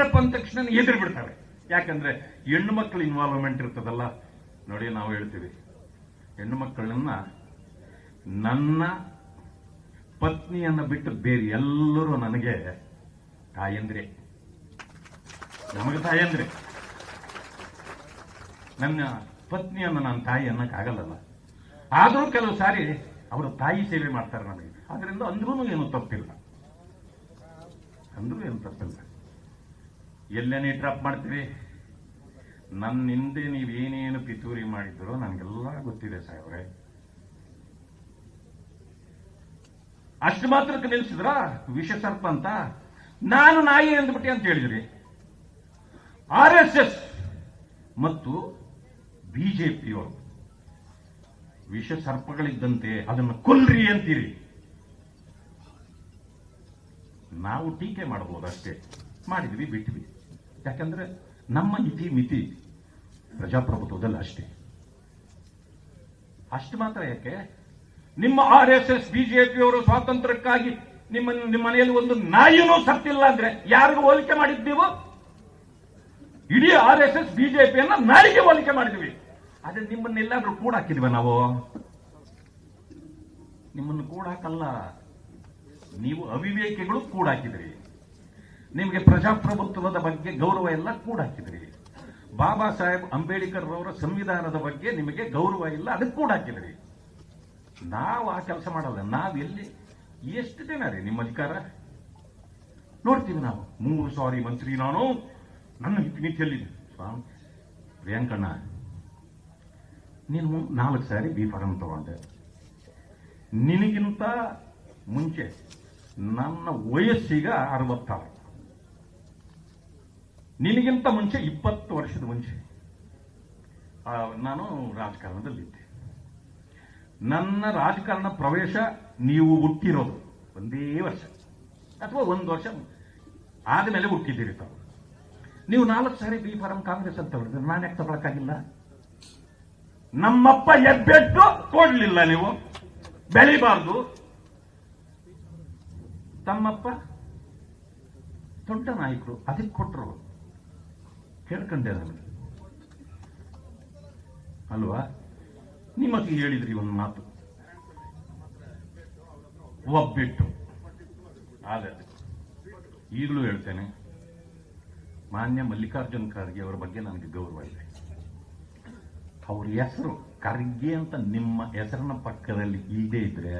ಅಂದ ತಕ್ಷಣ ಎದುರು ಬಿಡ್ತಾರೆ. ಯಾಕಂದ್ರೆ ಹೆಣ್ಣು ಮಕ್ಕಳ ಇನ್ವಾಲ್ವ್ಮೆಂಟ್ ಇರ್ತದಲ್ಲ, ನೋಡಿ ನಾವು ಹೇಳ್ತೀವಿ. ಹೆಣ್ಣು ಮಕ್ಕಳನ್ನ ನನ್ನ ಪತ್ನಿಯನ್ನ ಬಿಟ್ಟು ಬೇರೆ ಎಲ್ಲರೂ ನನಗೆ ತಾಯಂದ್ರೆ. ನಮಗೆ ತಾಯಂದ್ರೆ. ನನ್ನ ಪತ್ನಿಯನ್ನ ನಾನು ತಾಯಿ ಅನ್ನಕ್ಕಾಗಲ್ಲ ಆದರೂ ಕೆಲವು ಸಾರಿ ಅವರು ತಾಯಿ ಸೇವೆ ಮಾಡ್ತಾರೆ ನನಗೆ ಆದ್ರಿಂದ ಅಂದ್ರೂ ಏನು ತಪ್ಪಿಲ್ಲ. ಅಂದ್ರೂ ಏನು ತಪ್ಪಿಲ್ಲ. ಎಲ್ಲೇನೇ ಟ್ರಾಪ್ ಮಾಡ್ತೀವಿ ನನ್ನ ಹಿಂದೆ ನೀವೇನೇನು ಪಿತೂರಿ ಮಾಡಿದ್ರು ನನಗೆಲ್ಲ ಗೊತ್ತಿದೆ ಸಾಹೇಬ್ರೆ. ಅಷ್ಟು ಮಾತ್ರಕ್ಕೆ ನಿಲ್ಸಿದ್ರ ವಿಷ ಸರ್ಪ ಅಂತ? ನಾನು ನಾಯಿ ಅಂದ್ಬಿಟ್ಟೆ ಅಂತ ಹೇಳಿದ್ರಿ. ಆರ್ ಎಸ್ ಎಸ್ ಮತ್ತು ಬಿಜೆಪಿಯವರು ವಿಷ ಸರ್ಪಗಳಿದ್ದಂತೆ ಅದನ್ನು ಕೊಲ್ರಿ ಅಂತೀರಿ. ನಾವು ಟೀಕೆ ಮಾಡಬಹುದು ಅಷ್ಟೇ. ಮಾಡಿದ್ವಿ, ಬಿಟ್ವಿ. ಯಾಕಂದ್ರೆ ನಮ್ಮ ಇತಿ ಮಿತಿ ಪ್ರಜಾಪ್ರಭುತ್ವದಲ್ಲಿ ಅಷ್ಟೇ. ಅಷ್ಟು ಮಾತ್ರ ಯಾಕೆ? ನಿಮ್ಮ ಆರ್ ಎಸ್ ಎಸ್ ಬಿಜೆಪಿಯವರು ಸ್ವಾತಂತ್ರ್ಯಕ್ಕಾಗಿ ನಿಮ್ಮ ನಿಮ್ಮ ಮನೆಯಲ್ಲಿ ಒಂದು ನಾಯಿನೂ ಸತ್ತಿಲ್ಲ ಅಂದ್ರೆ ಯಾರಿಗೂ ಹೋಲಿಕೆ ಮಾಡಿದ್ ನೀವು? ಇಡೀ ಆರ್ ಎಸ್ ಎಸ್ ಬಿಜೆಪಿಯನ್ನ ನಾಯಿಗೆ ಹೋಲಿಕೆ ಮಾಡಿದ್ವಿ. ಆದ್ರೆ ನಿಮ್ಮನ್ನೆಲ್ಲಾದ್ರೂ ಕೂಡ ಹಾಕಿದ್ವಿ ನಾವು? ನಿಮ್ಮನ್ನು ಕೂಡ ಹಾಕಲ್ಲ. ನೀವು ಅವಿವೇಕಿಗಳು ಕೂಡ ಹಾಕಿದ್ರಿ. ನಿಮಗೆ ಪ್ರಜಾಪ್ರಭುತ್ವದ ಬಗ್ಗೆ ಗೌರವ ಎಲ್ಲ ಕೂಡ ಹಾಕಿದ್ರಿ. ಬಾಬಾ ಸಾಹೇಬ್ ಅಂಬೇಡ್ಕರ್ ಅವರ ಸಂವಿಧಾನದ ಬಗ್ಗೆ ನಿಮಗೆ ಗೌರವ ಇಲ್ಲ ಅದಕ್ಕೆ ಕೂಡ ಹಾಕಿದ್ರಿ. ನಾವು ಆ ಕೆಲಸ ಮಾಡಲ್ಲ, ನಾವು ಎಲ್ಲಿ, ಎಷ್ಟು ದಿನ ರೀ ನಿಮ್ಮ ಅಧಿಕಾರ? ನೋಡ್ತೀವಿ ನಾವು. ಮೂರು ಸಾರಿ ಮಂತ್ರಿ ನಾನು, ನನ್ನ ಹಿತಮಿತಿಯಲ್ಲಿ ಸ್ವಾಮಿ, ಪ್ರಿಯಾಂಕಣ್ಣ, ನೀನು ನಾಲ್ಕು ಸಾರಿ ಬಿ ಫಾರಂ ತಗೊಂಡೆ. ನಿನಗಿಂತ ಮುಂಚೆ ನನ್ನ ವಯಸ್ಸಿಗ ಅರವತ್ತಾರು. ನಿನಗಿಂತ ಮುಂಚೆ ಇಪ್ಪತ್ತು ವರ್ಷದ ಮುಂಚೆ ನಾನು ರಾಜಕಾರಣದಲ್ಲಿದ್ದೆ ನನ್ನ ರಾಜಕಾರಣ ಪ್ರವೇಶ ನೀವು ಹುಟ್ಟಿರೋದು ಒಂದೇ ವರ್ಷ ಅಥವಾ ಒಂದು ವರ್ಷ ಆದಮೇಲೆ ಹುಟ್ಟಿದ್ದೀರಿ ತಾವು. ನೀವು ನಾಲ್ಕು ಸಾರಿ ಬಿ ಫಾರಂ ಕಾಂಗ್ರೆಸ್ ಅಂತ ಹೊಡೆದ್ರೆ ನಾನು ಯಾಕೆ ತಗೊಳಕ್ಕಾಗಿಲ್ಲ? ನಮ್ಮಪ್ಪ ಎಬ್ಬೆಟ್ಟು ಕೊಡ್ಲಿಲ್ಲ ನೀವು, ಬೆಳಿಬಾರ್ದು. ತಮ್ಮಪ್ಪ ದೊಡ್ಡ ನಾಯಕರು, ಅದಕ್ಕೆ ಕೊಟ್ಟರು ಕೇಳ್ಕೊಂಡೆ ನಾನು ಅಲ್ವಾ? ನಿಮಗೆ ಹೇಳಿದ್ರಿ ಒಂದು ಮಾತು. ಒಬ್ಬಿಟ್ಟು. ಆದರೆ ಈಗಲೂ ಹೇಳ್ತೇನೆ, ಮಾನ್ಯ ಮಲ್ಲಿಕಾರ್ಜುನ್ ಖರ್ಗೆ ಅವರ ಬಗ್ಗೆ ನನಗೆ ಗೌರವ ಇದೆ. ಅವ್ರ ಹೆಸರು ಖರ್ಗೆ ಅಂತ ನಿಮ್ಮ ಹೆಸರಿನ ಪಕ್ಕದಲ್ಲಿ ಇಲ್ಲದೆ ಇದ್ರೆ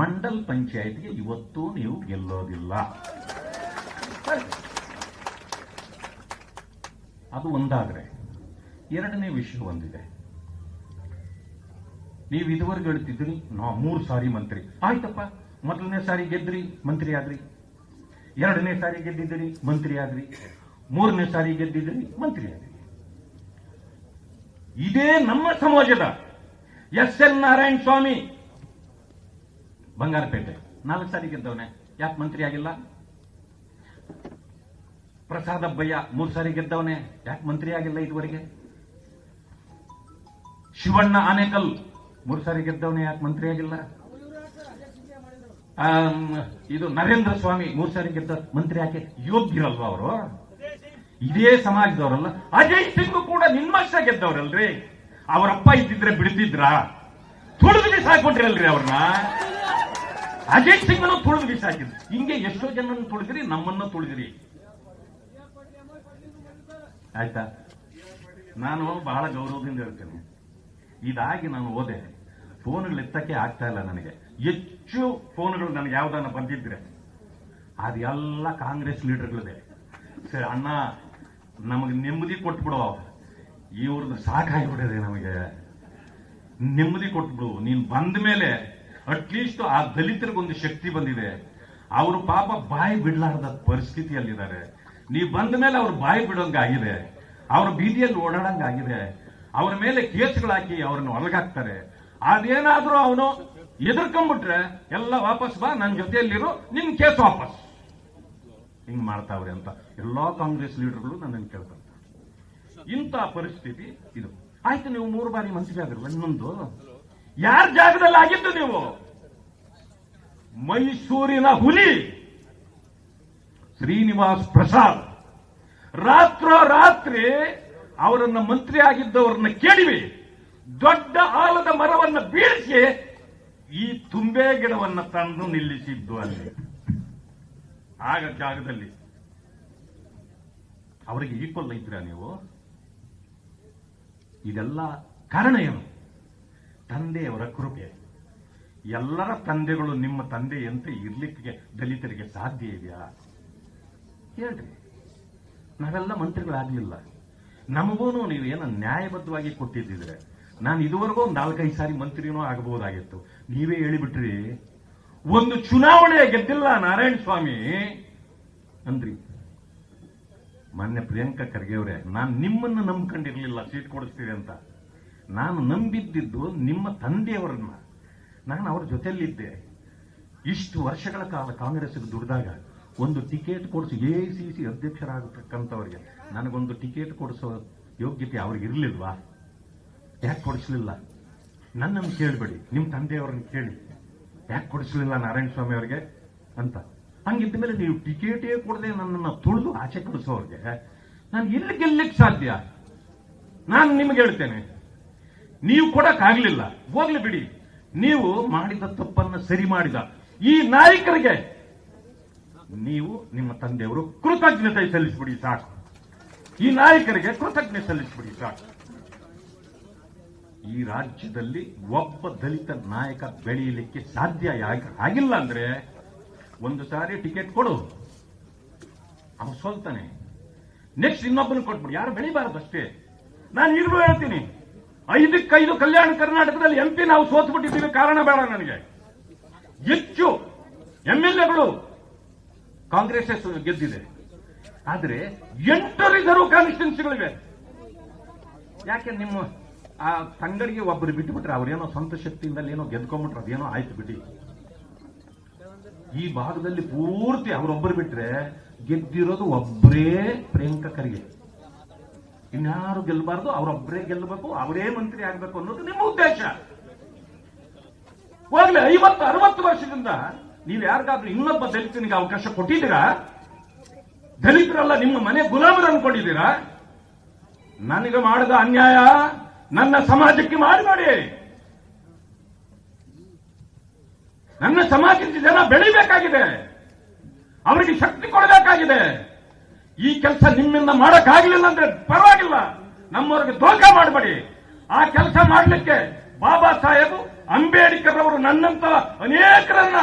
ಮಂಡಲ್ ಪಂಚಾಯತ್ಗೆ ಇವತ್ತೂ ನೀವು ಗೆಲ್ಲೋದಿಲ್ಲ. ಅದು ಒಂದಾದ್ರೆ ಎರಡನೇ ವಿಷಯ ಒಂದಿದೆ. ನೀವು ಇದುವರೆಗೆ ಹೇಳ್ತಿದ್ರಿ ನಾ ಮೂರು ಸಾರಿ ಮಂತ್ರಿ. ಆಯ್ತಪ್ಪ, ಮೊದಲನೇ ಸಾರಿ ಗೆದ್ರಿ, ಮಂತ್ರಿ ಆದ್ರಿ. ಎರಡನೇ ಸಾರಿ ಗೆದ್ದಿದ್ರಿ ಮಂತ್ರಿ ಆದ್ರಿ. ಮೂರನೇ ಸಾರಿ ಗೆದ್ದಿದ್ರಿ ಮಂತ್ರಿ ಆದ್ರಿ. ಇದೇ ನಮ್ಮ ಸಮಾಜದ ಎಸ್ ಎಲ್ ನಾರಾಯಣ ಸ್ವಾಮಿ. ಬಂಗಾರಪೇಟೆ. ನಾಲ್ಕು ಸಾರಿ ಗೆದ್ದವನೆ. ಯಾಕೆ ಮಂತ್ರಿ ಆಗಿಲ್ಲ? ಪ್ರಸಾದ್ ಅಬ್ಬಯ್ಯ ಮೂರು ಸಾರಿ ಗೆದ್ದವನೇ, ಯಾಕೆ ಮಂತ್ರಿ ಆಗಿಲ್ಲ ಇದುವರೆಗೆ? ಶಿವಣ್ಣ ಆನೇಕಲ್ ಮೂರು ಸಾರಿ ಗೆದ್ದವನೇ, ಯಾಕೆ ಮಂತ್ರಿ ಆಗಿಲ್ಲ? ಇದು ನರೇಂದ್ರ ಸ್ವಾಮಿ ಮೂರು ಸಾರಿ ಗೆದ್ದ ಮಂತ್ರಿ ಯಾಕೆ? ಯೋಗ್ಯರಲ್ವಾ ಅವರು? ಇದೇ ಸಮಾಜದವರಲ್ಲ. ಅಜಯ್ ಸಿಂಗ್ ಕೂಡ ನಿಮ್ಮಷ್ಟ ಗೆದ್ದವರಲ್ರಿ. ಅವರಪ್ಪ ಇದ್ದಿದ್ರೆ ಬಿಡ್ತಿದ್ರ? ತುಳಿದು ಬಿಸಾಕ್ಬಿಟ್ರಲ್ರಿ ಅವ್ರನ್ನ? ಅಜಯ್ ಸಿಂಗ್ನು ತುಳಿದು ಬಿಸಾಕಿದ್ರು ಹಿಂಗೆ ಎಷ್ಟೋ ಜನ ತುಳಿದ್ರಿ, ನಮ್ಮನ್ನ ತುಳಿದ್ರಿ. ಆಯ್ತಾ? ನಾನು ಬಹಳ ಗೌರವದಿಂದ ಹೇಳ್ತೇನೆ. ಇದಾಗಿ ನಾನು ಓದೆ, ಫೋನ್ಗಳು ಎತ್ತಕ್ಕೆ ಆಗ್ತಾ ಇಲ್ಲ ನನಗೆ. ಹೆಚ್ಚು ಫೋನ್ಗಳು ನನಗೆ ಯಾವ್ದಾನ ಬಂದಿದ್ರೆ ಅದೆಲ್ಲ ಕಾಂಗ್ರೆಸ್ ಲೀಡರ್ಗಳಿದೆ. ಸರಿ, ಅಣ್ಣ, ನಮಗೆ ನೆಮ್ಮದಿ ಕೊಟ್ಬಿಡು. ಇವ್ರದ್ದು ಸಾಕಾಗಿಬಿಟ್ಟಿದೆ ನಮಗೆ. ನೆಮ್ಮದಿ ಕೊಟ್ಬಿಡು. ನೀನು ಬಂದ ಮೇಲೆ ಅಟ್ಲೀಸ್ಟ್ ಆ ದಲಿತರಿಗೊಂದು ಶಕ್ತಿ ಬಂದಿದೆ. ಅವರು ಪಾಪ ಬಾಯಿ ಬಿಡ್ಲಾರ್ದ ಪರಿಸ್ಥಿತಿಯಲ್ಲಿದ್ದಾರೆ. ನೀವು ಬಂದ ಮೇಲೆ ಅವ್ರ ಬಾಯಿ ಬಿಡೋಂಗ ಆಗಿದೆ. ಅವ್ರ ಬೀದಿಯಲ್ಲಿ ಓಡಾಡಂಗಾಗಿದೆ ಅವ್ರ ಮೇಲೆ ಕೇಸ್ಗಳಾಕಿ ಅವ್ರನ್ನ ಒಳಗಾಕ್ತಾರೆ ಅದೇನಾದ್ರೂ ಅವನು ಎದುರ್ಕೊಂಡ್ಬಿಟ್ರೆ ಎಲ್ಲ ವಾಪಸ್ ಬಾ ನನ್ನ ಜೊತೆಯಲ್ಲಿರು, ನಿನ್ ಕೇಸ್ ವಾಪಸ್. ಹಿಂಗ್ ಮಾಡ್ತಾವ್ರಿ ಅಂತ ಎಲ್ಲಾ ಕಾಂಗ್ರೆಸ್ ಲೀಡರ್ಗಳು ನನ್ನನ್ನು ಕೇಳ್ತಾರೆ ಇಂಥ ಪರಿಸ್ಥಿತಿ ಇದು. ಆಯ್ತು, ನೀವು ಮೂರು ಬಾರಿ ಮನ್ಸಿಗೆ ಆದ್ರೆ. ಒಂದೊಂದು. ಯಾರ ಜಾಗದಲ್ಲಿ ಆಗಿದ್ದು ನೀವು? ಮೈಸೂರಿನ ಹುಲಿ. ಶ್ರೀನಿವಾಸ್ ಪ್ರಸಾದ್. ರಾತ್ರೋ ರಾತ್ರಿ ಅವರನ್ನ ಮಂತ್ರಿ ಆಗಿದ್ದವರನ್ನ ಕೇಳಿವಿ. ದೊಡ್ಡ ಆಲದ ಮರವನ್ನ ಬೀಳಿಸಿ ಈ ತುಂಬೆ ಗಿಡವನ್ನ ತಂದು ನಿಲ್ಲಿಸಿದ್ದು ಅಲ್ಲಿ. ಆಗ ಜಾಗದಲ್ಲಿ. ಅವರಿಗೆ ಈಕ್ವಲ್ ಇದ್ರ ನೀವು? ಇದೆಲ್ಲ ಕಾರಣ ಏನು? ತಂದೆಯವರ ಕೃಪೆ. ಎಲ್ಲರ ತಂದೆಗಳು ನಿಮ್ಮ ತಂದೆಯಂತೆ ಇರ್ಲಿಕ್ಕೆ ದಲಿತರಿಗೆ ಸಾಧ್ಯ ಇದೆಯಾ? ಹೇಳ್ರಿ. ನಾವೆಲ್ಲ ಮಂತ್ರಿಗಳಾಗ್ಲಿಲ್ಲ. ನಮಗೂ ನೀವು ಏನೋ ನ್ಯಾಯಬದ್ಧವಾಗಿ ಕೊಟ್ಟಿದ್ದಿದ್ರೆ, ನಾನು ಇದುವರೆಗೂ ನಾಲ್ಕೈದು ಸಾರಿ ಮಂತ್ರಿನೂ ಆಗಬಹುದಾಗಿತ್ತು ನೀವೇ ಹೇಳಿಬಿಟ್ರಿ. ಒಂದು ಚುನಾವಣೆ ಗೆದ್ದಿಲ್ಲ ನಾರಾಯಣ ಸ್ವಾಮಿ ಅಂದ್ರಿ. ಮಾನ್ಯ ಪ್ರಿಯಾಂಕಾ ಖರ್ಗೆ ಅವರೇ, ನಾನು ನಿಮ್ಮನ್ನು ನಂಬ್ಕೊಂಡಿರ್ಲಿಲ್ಲ, ಸೀಟ್ ಕೊಡಿಸ್ತೀರಿ ಅಂತ. ನಾನು ನಂಬಿದ್ದಿದ್ದು ನಿಮ್ಮ ತಂದೆಯವರನ್ನ. ನಾನು ಅವ್ರ ಜೊತೆಯಲ್ಲಿದ್ದೆ. ಇಷ್ಟು ವರ್ಷಗಳ ಕಾಲ ಕಾಂಗ್ರೆಸ್ಗೆ ದುಡಿದಾಗ ಒಂದು ಟಿಕೆಟ್ ಕೊಡಿಸಿ ಎ ಸಿ ಸಿ ಅಧ್ಯಕ್ಷರಾಗತಕ್ಕಂಥವ್ರಿಗೆ. ನನಗೊಂದು ಟಿಕೆಟ್ ಕೊಡಿಸೋ ಯೋಗ್ಯತೆ ಅವ್ರಿಗೆ ಇರಲಿಲ್ವಾ? ಯಾಕೆ ಕೊಡಿಸ್ಲಿಲ್ಲ? ನನ್ನನ್ನು ಕೇಳಬೇಡಿ ನಿಮ್ಮ ತಂದೆಯವ್ರನ್ನ ಕೇಳಿ. ಯಾಕೆ ಕೊಡಿಸ್ಲಿಲ್ಲ ನಾರಾಯಣ ಸ್ವಾಮಿ ಅವರಿಗೆ ಅಂತ. ಹಂಗಿದ್ದ ಮೇಲೆ ನೀವು ಟಿಕೆಟೇ ಕೊಡದೆ ನನ್ನನ್ನು ತುಳಿದು ಆಚೆ ಕೊಡಿಸೋರಿಗೆ ನಾನು ಎಲ್ಲಿ ಗೆಲ್ಲಕ್ಕೆ ಸಾಧ್ಯ? ನಾನು ನಿಮ್ಗೆ ಹೇಳ್ತೇನೆ, ನೀವು ಕೊಡಕ್ಕಾಗ್ಲಿಲ್ಲ. ಹೋಗ್ಲಿ ಬಿಡಿ. ನೀವು ಮಾಡಿದ ತಪ್ಪನ್ನು ಸರಿ ಮಾಡಿದ ಈ ನಾಯಕರಿಗೆ ನೀವು ನಿಮ್ಮ ತಂದೆಯವರು ಕೃತಜ್ಞತೆ ಸಲ್ಲಿಸ್ಬಿಡಿ ಸಾಕು. ಈ ನಾಯಕರಿಗೆ ಕೃತಜ್ಞತೆ ಸಲ್ಲಿಸ್ಬಿಡಿ ಸಾಕು. ಈ ರಾಜ್ಯದಲ್ಲಿ ಒಬ್ಬ ದಲಿತ ನಾಯಕ ಬೆಳೆಯಲಿಕ್ಕೆ ಸಾಧ್ಯ ಆಗಿಲ್ಲ ಅಂದ್ರೆ ಒಂದು ಸಾರಿ ಟಿಕೆಟ್ ಕೊಡು. ಅವ ಸೋಲ್ತಾನೆ. ನೆಕ್ಸ್ಟ್ ಇನ್ನೊಬ್ಬನ ಕೊಟ್ಬಿಡಿ. ಯಾರು ಬೆಳಿಬಾರದು ಅಷ್ಟೇ. ನಾನು ಈಗಲೂ ಹೇಳ್ತೀನಿ. ಐದಕ್ಕೈದು ಕಲ್ಯಾಣ ಕರ್ನಾಟಕದಲ್ಲಿ ಎಂ ಪಿ ನಾವು ಸೋತ್ಬಿಟ್ಟಿದ್ದೀವಿ. ಕಾರಣ ಬೇಡ ನನಗೆ. ಹೆಚ್ಚು ಎಂ ಎಗಳು ಕಾಂಗ್ರೆಸ್ ಗೆದ್ದಿದೆ? ಆದ್ರೆ ಎಂಟು ರಿಸರ್ವ್ ಕಾನ್ಸ್ಟಿಟ್ಯೂನ್ಸಿಗಳಿವೆ. ಯಾಕೆ ನಿಮ್ಮ, ಆ ತಂಗಡಿಗೆ ಒಬ್ಬರು ಬಿಟ್ಟುಬಿಟ್ರೆ ಅವ್ರೇನೋ ಸ್ವಂತ ಶಕ್ತಿಯಿಂದಲೇ ಏನೋ ಗೆದ್ಕೊಂಡ್ಬಿಟ್ರೆ ಅದೇನೋ ಆಯ್ತು ಬಿಡಿ. ಈ ಭಾಗದಲ್ಲಿ ಪೂರ್ತಿ ಅವರೊಬ್ಬರು ಬಿಟ್ರೆ ಗೆದ್ದಿರೋದು ಒಬ್ಬರೇ ಪ್ರಿಯಾಂಕ ಖರ್ಗೆ. ಇನ್ಯಾರು ಗೆಲ್ಲಬಾರ್ದು ಅವರೊಬ್ಬರೇ ಗೆಲ್ಲಬೇಕು ಅವರೇ ಮಂತ್ರಿ ಆಗ್ಬೇಕು ಅನ್ನೋದು ನಿಮ್ಮ ಉದ್ದೇಶ. ಹೋಗ್ಲಿ, ಐವತ್ತು, ಅರವತ್ತು ವರ್ಷದಿಂದ ನೀವು ಯಾರಿಗಾದ್ರೂ ಇನ್ನೊಬ್ಬ ದಲಿತನಿಗೆ ಅವಕಾಶ ಕೊಟ್ಟಿದ್ದೀರಾ? ದಲಿತರಲ್ಲ, ನಿಮ್ಮ ಮನೆ ಗುಲಾಮರು ಅನ್ಕೊಂಡಿದ್ದೀರಾ? ನನಗೆ ಮಾಡಿದ ಅನ್ಯಾಯ ನನ್ನ ಸಮಾಜಕ್ಕೆ ಮಾಡಿ ಮಾಡಿ. ನನ್ನ ಸಮಾಜದ ಜನ ಬೆಳಿಬೇಕಾಗಿದೆ. ಅವರಿಗೆ ಶಕ್ತಿ ಕೊಡಬೇಕಾಗಿದೆ. ಈ ಕೆಲಸ ನಿಮ್ಮಿಂದ ಮಾಡಕ್ಕಾಗಲಿಲ್ಲ ಅಂದ್ರೆ ಪರವಾಗಿಲ್ಲ. ನಮ್ಮವರಿಗೆ ದೋಖ ಮಾಡಬೇಡಿ. ಆ ಕೆಲಸ ಮಾಡಲಿಕ್ಕೆ ಬಾಬಾ ಸಾಹೇಬ್ ಅಂಬೇಡ್ಕರ್ ಅವರು ನನ್ನಂತ ಅನೇಕರನ್ನ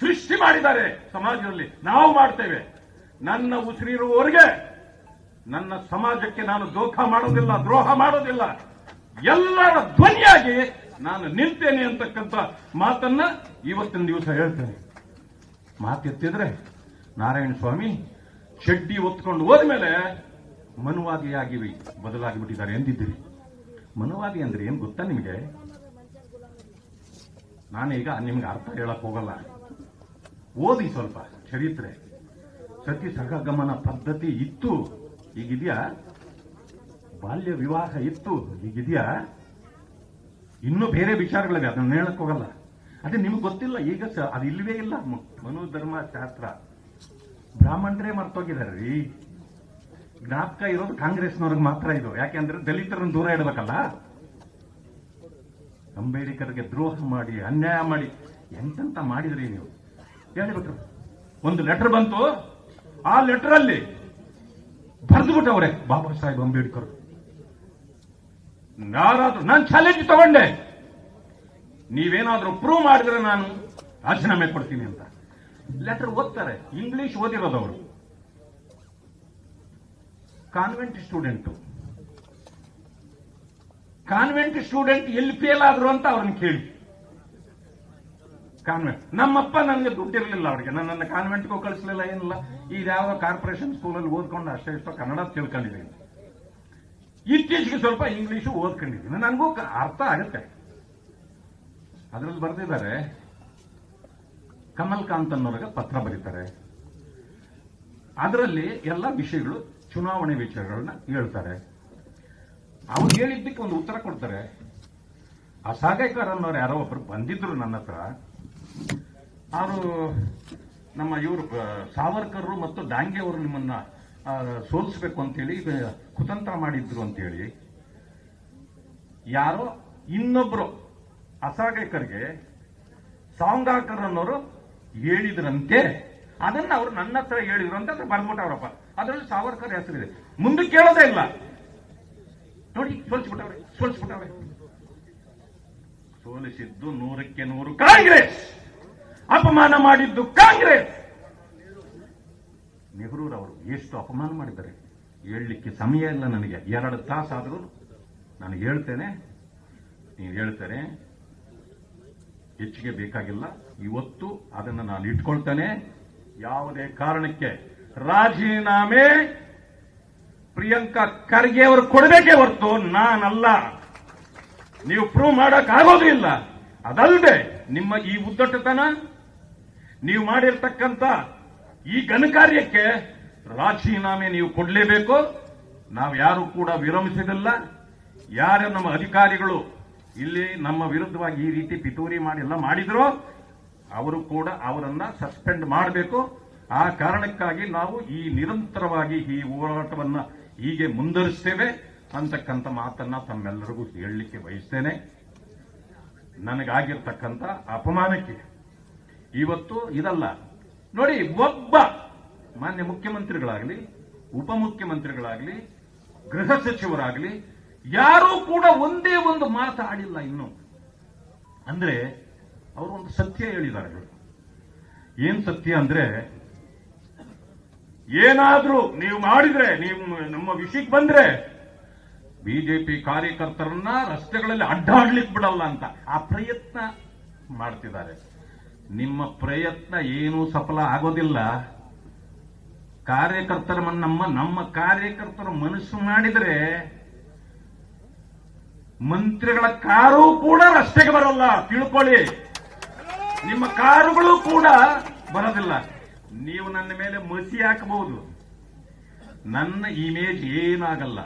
ಸೃಷ್ಟಿ ಮಾಡಿದ್ದಾರೆ ಸಮಾಜದಲ್ಲಿ. ನಾವು ಮಾಡ್ತೇವೆ. ನನ್ನ ಉಸಿರಿರುವವರಿಗೆ ನನ್ನ ಸಮಾಜಕ್ಕೆ ನಾನು ದೋಖ ಮಾಡೋದಿಲ್ಲ, ದ್ರೋಹ ಮಾಡೋದಿಲ್ಲ. ಎಲ್ಲರ ಧ್ವನಿಯಾಗಿ ನಾನು ನಿಲ್ತೇನೆ ಅಂತಕ್ಕಂಥ ಮಾತನ್ನ ಇವತ್ತಿನ ದಿವಸ ಹೇಳ್ತೇನೆ. ಮಾತೆತ್ತಿದ್ರೆ, ನಾರಾಯಣ ಸ್ವಾಮಿ, ಚಡ್ಡಿ ಒತ್ಕೊಂಡು ಹೋದ್ಮೇಲೆ ಮನುವಾದಿಯಾಗಿ ಬದಲಾಗಿ ಬಿಟ್ಟಿದ್ದಾರೆ ಎಂದಿದ್ದೀರಿ? ಮನುವಾದಿ ಅಂದ್ರೆ ಏನ್ ಗೊತ್ತಾ ನಿಮಗೆ? ನಾನೀಗ ನಿಮ್ಗೆ ಅರ್ಥ ಹೇಳಕ್ ಹೋಗಲ್ಲ. ಓದಿ ಸ್ವಲ್ಪ ಚರಿತ್ರೆ ಸತಿ ಸಹಗಮನ ಪದ್ಧತಿ ಇತ್ತು ಈಗಿದೆಯಾ ಬಾಲ್ಯ ವಿವಾಹ ಇತ್ತು ಈಗಿದೆಯಾ ಇನ್ನೂ ಬೇರೆ ವಿಚಾರಗಳಿವೆ, ಅದನ್ನ ಹೇಳಕ್ ಹೋಗಲ್ಲ. ಅದೇ ನಿಮ್ಗೆ ಗೊತ್ತಿಲ್ಲ, ಈಗ ಅದು ಇಲ್ವೇ ಇಲ್ಲ. ಮನು ಧರ್ಮ ಶಾಸ್ತ್ರ. ಬ್ರಾಹ್ಮಣರೇ ಮರ್ತೋಗಿದ್ದಾರೆ ರೀ. ಜ್ಞಾಪಕ ಇರೋದು ಕಾಂಗ್ರೆಸ್ನವ್ರಿಗೆ ಮಾತ್ರ ಇದು. ಯಾಕೆಂದ್ರೆ ದಲಿತರನ್ನು ದೂರ ಇಡಬೇಕಲ್ಲ? ಅಂಬೇಡ್ಕರ್ಗೆ ದ್ರೋಹ ಮಾಡಿ, ಅನ್ಯಾಯ ಮಾಡಿ, ಎಂತೆಂತ ಮಾಡಿದ್ರಿ ನೀವು? ಹೇಳಿಬಿಟ್ರು ಒಂದು ಲೆಟರ್ ಬಂತು. ಆ ಲೆಟರ್ ಅಲ್ಲಿ ಬರೆದು ಬಿಟ್ಟವ್ರೆ ಬಾಬಾ ಸಾಹೇಬ್ ಅಂಬೇಡ್ಕರ್. ಯಾರಾದ್ರೂ ನಾನು ಚಾಲೆಂಜ್ ತಗೊಂಡೆ. ನೀವೇನಾದ್ರೂ ಪ್ರೂವ್ ಮಾಡಿದ್ರೆ ನಾನು ರಾಜೀನಾಮೆ ಕೊಡ್ತೀನಿ ಅಂತ. ಲೆಟರ್ ಓದ್ತಾರೆ. ಇಂಗ್ಲಿಷ್ ಓದಿರೋದು ಅವರು ಕಾನ್ವೆಂಟ್ ಸ್ಟೂಡೆಂಟ್ ಕಾನ್ವೆಂಟ್ ಸ್ಟೂಡೆಂಟ್ ಎಲ್ಲಿ ಫೇಲ್ ಆದ್ರು ಅಂತ ಅವ್ರನ್ನ ಕೇಳಿ. ಕಾನ್ವೆಂಟ್. ನಮ್ಮಪ್ಪ ನನಗೆ ದುಡ್ಡಿರಲಿಲ್ಲ ಅವರಿಗೆ. ನನ್ನ ಕಾನ್ವೆಂಟ್ಗೂ ಕಳಿಸ್ಲಿಲ್ಲ, ಏನಿಲ್ಲ. ಈಗ ಯಾವ ಕಾರ್ಪೊರೇಷನ್ ಸ್ಕೂಲಲ್ಲಿ ಓದ್ಕೊಂಡು ಅಷ್ಟೇ ಇಷ್ಟೋ ಕನ್ನಡ ತಿಳ್ಕೊಂಡಿದ್ದೀನಿ. ಇತ್ತೀಚೆಗೆ ಸ್ವಲ್ಪ ಇಂಗ್ಲೀಷು ಓದ್ಕೊಂಡಿದ್ದೀನಿ. ನನಗೂ ಅರ್ಥ ಆಗುತ್ತೆ. ಅದರಲ್ಲಿ ಬರೆದಿದ್ದಾರೆ, ಕಮಲ್ಕಾಂತ್ ಅನ್ನೋರಿಗೆ ಪತ್ರ ಬರೀತಾರೆ. ಅದರಲ್ಲಿ ಎಲ್ಲ ವಿಷಯಗಳು ಚುನಾವಣೆ ವಿಚಾರಗಳನ್ನ ಹೇಳ್ತಾರೆ. ಅವ್ರು ಹೇಳಿದ್ದಕ್ಕೆ ಒಂದು ಉತ್ತರ ಕೊಡ್ತಾರೆ. ಆ ಅನ್ನೋರು ಯಾರೋ ಒಬ್ರು ಬಂದಿದ್ರು ನನ್ನ ಹತ್ರ. ಅವರು ನಮ್ಮ ಇವರು ಸಾವರ್ಕರ್ ಮತ್ತು ಡಾಂಗೆ ಅವರು ನಿಮ್ಮನ್ನ ಸೋಲಿಸ್ಬೇಕು ಅಂತೇಳಿ ಕುತಂತ್ರ ಮಾಡಿದ್ರು ಅಂತೇಳಿ. ಯಾರೋ ಇನ್ನೊಬ್ರು ಅಸಾಗೇಕರ್ಗೆ ಸಾಂಗಾಕರ್ ಅನ್ನೋರು ಹೇಳಿದ್ರಂತೆ, ಅದನ್ನ ಅವ್ರು ನನ್ನ ಹತ್ರ ಹೇಳಿದ್ರು ಅಂತ ಬಂದ್ಬಿಟ್ಟವ್ರಪ್ಪ ಅದ್ರಲ್ಲಿ ಸಾವರ್ಕರ್ ಹೆಸರಿದೆ. ಮುಂದೆ ಕೇಳೋದೇ ಇಲ್ಲ. ನೋಡಿ, ಸೋಲಿಸ್ಬಿಟ್ಟವ್ರೆ ಸೋಲಿಸ್ಬಿಟ್ಟವ್ರೆ. ಸೋಲಿಸಿದ್ದು ನೂರಕ್ಕೆ ನೂರು ಕಾಂಗ್ರೆಸ್! ಅಪಮಾನ ಮಾಡಿದ್ದು ಕಾಂಗ್ರೆಸ್. ನೆಹರೂರವರು ಎಷ್ಟು ಅಪಮಾನ ಮಾಡಿದ್ದಾರೆ? ಹೇಳಲಿಕ್ಕೆ ಸಮಯ ಇಲ್ಲ ನನಗೆ. ಎರಡು ತಾಸಾದರೂ ನಾನು ಹೇಳ್ತೇನೆ. ನೀವು ಹೇಳ್ತೇನೆ. ಹೆಚ್ಚಿಗೆ ಬೇಕಾಗಿಲ್ಲ. ಇವತ್ತು ಅದನ್ನು ನಾನು ಇಟ್ಕೊಳ್ತೇನೆ. ಯಾವುದೇ ಕಾರಣಕ್ಕೆ ರಾಜೀನಾಮೆ ಪ್ರಿಯಾಂಕಾ ಖರ್ಗೆ ಅವರು ಕೊಡಬೇಕೇ ಹೊರತು ನಾನಲ್ಲ. ನೀವು ಪ್ರೂವ್ ಮಾಡೋಕ್ಕಾಗೋದಿಲ್ಲ. ಅದಲ್ಲದೆ ನಿಮ್ಮ ಈ ಉದ್ದಟತನ ನೀವು ಮಾಡಿರ್ತಕ್ಕಂಥ ಈ ಘನಕಾರ್ಯಕ್ಕೆ ರಾಜೀನಾಮೆ ನೀವು ಕೊಡಲೇಬೇಕು. ನಾವು ಯಾರು ಕೂಡ ವಿರಮಿಸಿದಿಲ್ಲ. ಯಾರ ನಮ್ಮ ಅಧಿಕಾರಿಗಳು ಇಲ್ಲಿ ನಮ್ಮ ವಿರುದ್ಧವಾಗಿ ಈ ರೀತಿ ಪಿತೂರಿ ಮಾಡಿ ಎಲ್ಲ ಮಾಡಿದ್ರು ಅವರು ಕೂಡ ಅವರನ್ನ ಸಸ್ಪೆಂಡ್ ಮಾಡಬೇಕು. ಆ ಕಾರಣಕ್ಕಾಗಿ ನಾವು ಈ ನಿರಂತರವಾಗಿ ಈ ಹೋರಾಟವನ್ನ ಹೀಗೆ ಮುಂದುವರಿಸ್ತೇವೆ ಅಂತಕ್ಕಂಥ ಮಾತನ್ನ ತಮ್ಮೆಲ್ಲರಿಗೂ ಹೇಳಲಿಕ್ಕೆ ಬಯಸ್ತೇನೆ. ನನಗಾಗಿರ್ತಕ್ಕಂಥ ಅಪಮಾನಕ್ಕೆ ಇವತ್ತು ಇದಲ್ಲ. ನೋಡಿ, ಒಬ್ಬ ಮಾನ್ಯ ಮುಖ್ಯಮಂತ್ರಿಗಳಾಗಲಿ, ಉಪಮುಖ್ಯಮಂತ್ರಿಗಳಾಗಲಿ, ಗೃಹ ಸಚಿವರಾಗಲಿ, ಯಾರೂ ಕೂಡ ಒಂದೇ ಒಂದು ಮಾತಾಡಿಲ್ಲ ಇನ್ನು. ಅಂದ್ರೆ, ಅವರು ಒಂದು ಸತ್ಯ ಹೇಳಿದ್ದಾರೆ. ಏನ್ ಸತ್ಯ ಅಂದ್ರೆ, ಏನಾದ್ರೂ ನೀವು ಮಾಡಿದ್ರೆ, ನೀವು ನಮ್ಮ ವಿಷಯಕ್ಕೆ ಬಂದ್ರೆ, ಬಿಜೆಪಿ ಕಾರ್ಯಕರ್ತರನ್ನ ರಸ್ತೆಗಳಲ್ಲಿ ಅಡ್ಡಾಡ್ಲಿಕ್ಕೆ ಬಿಡಲ್ಲ ಅಂತ ಆ ಪ್ರಯತ್ನ ಮಾಡ್ತಿದ್ದಾರೆ. ನಿಮ್ಮ ಪ್ರಯತ್ನ ಏನೂ ಸಫಲ ಆಗೋದಿಲ್ಲ. ಕಾರ್ಯಕರ್ತರ ನಮ್ಮ ನಮ್ಮ ಕಾರ್ಯಕರ್ತರು ಮನಸ್ಸು ಮಾಡಿದರೆ ಮಂತ್ರಿಗಳ ಕಾರು ಕೂಡ ರಸ್ತೆಗೆ ಬರಲ್ಲ. ತಿಳ್ಕೊಳ್ಳಿ. ನಿಮ್ಮ ಕಾರುಗಳು ಕೂಡ ಬರೋದಿಲ್ಲ. ನೀವು ನನ್ನ ಮೇಲೆ ಮಸಿ ಹಾಕಬಹುದು. ನನ್ನ ಇಮೇಜ್ ಏನಾಗಲ್ಲ.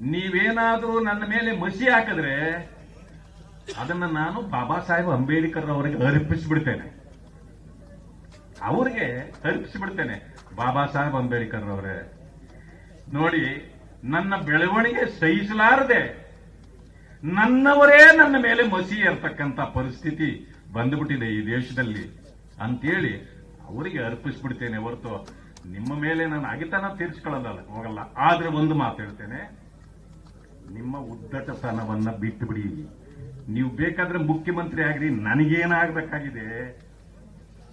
ನೀವೇನಾದರೂ ನನ್ನ ಮೇಲೆ ಮಸಿ ಹಾಕಿದ್ರೆ ಅದನ್ನ ನಾನು ಬಾಬಾ ಸಾಹೇಬ್ ಅಂಬೇಡ್ಕರ್ ಅವರಿಗೆ ಅರ್ಪಿಸಿಬಿಡ್ತೇನೆ. ಅವರಿಗೆ ಅರ್ಪಿಸಿಬಿಡ್ತೇನೆ ಬಾಬಾ ಸಾಹೇಬ್ ಅಂಬೇಡ್ಕರ್ ಅವರೇ. ನೋಡಿ, ನನ್ನ ಬೆಳವಣಿಗೆ ಸಹಿಸಲಾರದೆ ನನ್ನವರೇ ನನ್ನ ಮೇಲೆ ಮಸಿ ಇರ್ತಕ್ಕಂಥ ಪರಿಸ್ಥಿತಿ ಬಂದ್ಬಿಟ್ಟಿದೆ ಈ ದೇಶದಲ್ಲಿ. ಅಂತೇಳಿ ಅವರಿಗೆ ಅರ್ಪಿಸ್ಬಿಡ್ತೇನೆ ಹೊರತು ನಿಮ್ಮ ಮೇಲೆ ನಾನು ಅಗಿತನ ತೀರ್ಸ್ಕೊಳ್ಳೋದಲ್ಲ ಹೋಗಲ್ಲ. ಆದ್ರೆ ಒಂದು ಮಾತು ಹೇಳ್ತೇನೆ, ನಿಮ್ಮ ಉದ್ದಟತನವನ್ನ ಬಿಟ್ಟು ಬಿಡಿ ನೀವು ಬೇಕಾದ್ರೆ ಮುಖ್ಯಮಂತ್ರಿ ಆಗ್ರಿ, ನನಗೇನಾಗಬೇಕಾಗಿದೆ?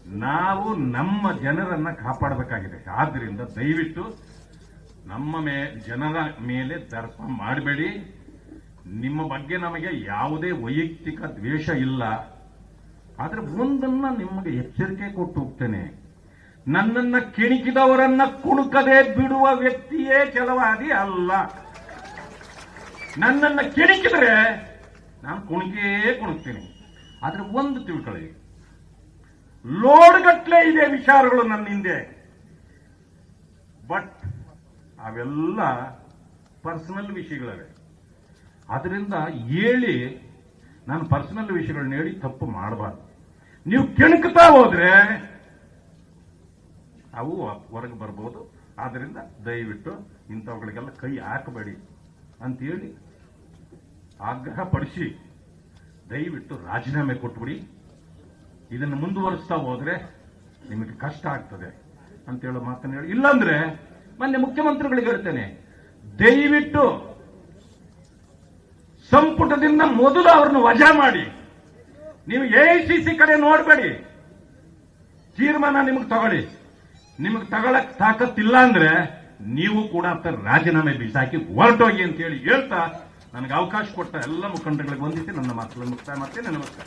ನಾವು ನಮ್ಮ ಜನರನ್ನ ಕಾಪಾಡಬೇಕಾಗಿದೆ. ಆದ್ರಿಂದ ದಯವಿಟ್ಟು ನಮ್ಮ ಮೇ, ಜನರ ಮೇಲೆ ದರ್ಪ ಮಾಡಬೇಡಿ. ನಿಮ್ಮ ಬಗ್ಗೆ ನಮಗೆ ಯಾವುದೇ ವೈಯಕ್ತಿಕ ದ್ವೇಷ ಇಲ್ಲ. ಆದರೆ ಒಂದನ್ನ ನಿಮಗೆ ಎಚ್ಚರಿಕೆ ಕೊಟ್ಟು ಹೋಗ್ತೇನೆ. ನನ್ನನ್ನ ಕೆಣಕಿದವರನ್ನ ಕುಣುಕದೆ ಬಿಡುವ ವ್ಯಕ್ತಿಯೇ ಕೆಲವಾಗಿ ಅಲ್ಲ. ನನ್ನನ್ನ ಕೆಣಕಿದ್ರೆ ನಾನು ಕುಣಿಕೇ ಕುಣುಕ್ತೀನಿ ಆದ್ರೆ ಒಂದು ತಿಳ್ಕೊಳ್ಳಿ. ಲೋಡ್ಗಟ್ಲೆ ಇದೆ ವಿಚಾರಗಳು ನನ್ನ ಹಿಂದೆ. ಬಟ್ ಅವೆಲ್ಲ ಪರ್ಸನಲ್ ವಿಷಯಗಳವೆ. ಅದರಿಂದ ಹೇಳಿ ನಾನು ಪರ್ಸನಲ್ ವಿಷಯಗಳನ್ನ ಹೇಳಿ ತಪ್ಪು ಮಾಡಬಾರ್ದು. ನೀವು ಕೆಣಕ್ತಾ ಹೋದ್ರೆ ಅವು ಹೊರಗೆ ಬರ್ಬೋದು. ಆದ್ದರಿಂದ ದಯವಿಟ್ಟು ಇಂಥವುಗಳಿಗೆಲ್ಲ ಕೈ ಹಾಕಬೇಡಿ. ಅಂತೇಳಿ ಆಗ್ರಹ ಪಡಿಸಿ ದಯವಿಟ್ಟು ರಾಜೀನಾಮೆ ಕೊಟ್ಬಿಡಿ. ಇದನ್ನು ಮುಂದುವರಿಸ್ತಾ ಹೋದ್ರೆ ನಿಮಗೆ ಕಷ್ಟ ಆಗ್ತದೆ ಅಂತ ಹೇಳೋ ಮಾತನ್ನು ಹೇಳಿ. ಇಲ್ಲಾಂದ್ರೆ ಮೊನ್ನೆ ಮುಖ್ಯಮಂತ್ರಿಗಳಿಗೆ ಹೇಳ್ತೇನೆ, ದಯವಿಟ್ಟು ಸಂಪುಟದಿಂದ ಮೊದಲು ಅವ್ರನ್ನ ವಜಾ ಮಾಡಿ. ನೀವು ಎಐಸಿಸಿ ಕಡೆ ನೋಡಬೇಡಿ. ತೀರ್ಮಾನ ನಿಮಗೆ ತಗೊಳ್ಳಿ. ನಿಮಗೆ ತಗೊಳಕ್ ತಾಕತ್ತಿಲ್ಲ ಅಂದ್ರೆ ನೀವು ಕೂಡ ಅಂತ ರಾಜೀನಾಮೆ ಬಿಸಾಕಿ ಹೊರಟೋಗಿ ಅಂತ ಹೇಳಿ ಹೇಳ್ತಾ ನನಗೆ ಅವಕಾಶ ಕೊಟ್ಟ ಎಲ್ಲ ಮುಖಂಡಗಳಿಗೆ ವಂದಿಸಿ ನನ್ನ ಮಾತುಗಳನ್ನು ಮುಕ್ತಾಯ ಮಾಡ್ತೇನೆ. ನಮಸ್ಕಾರ.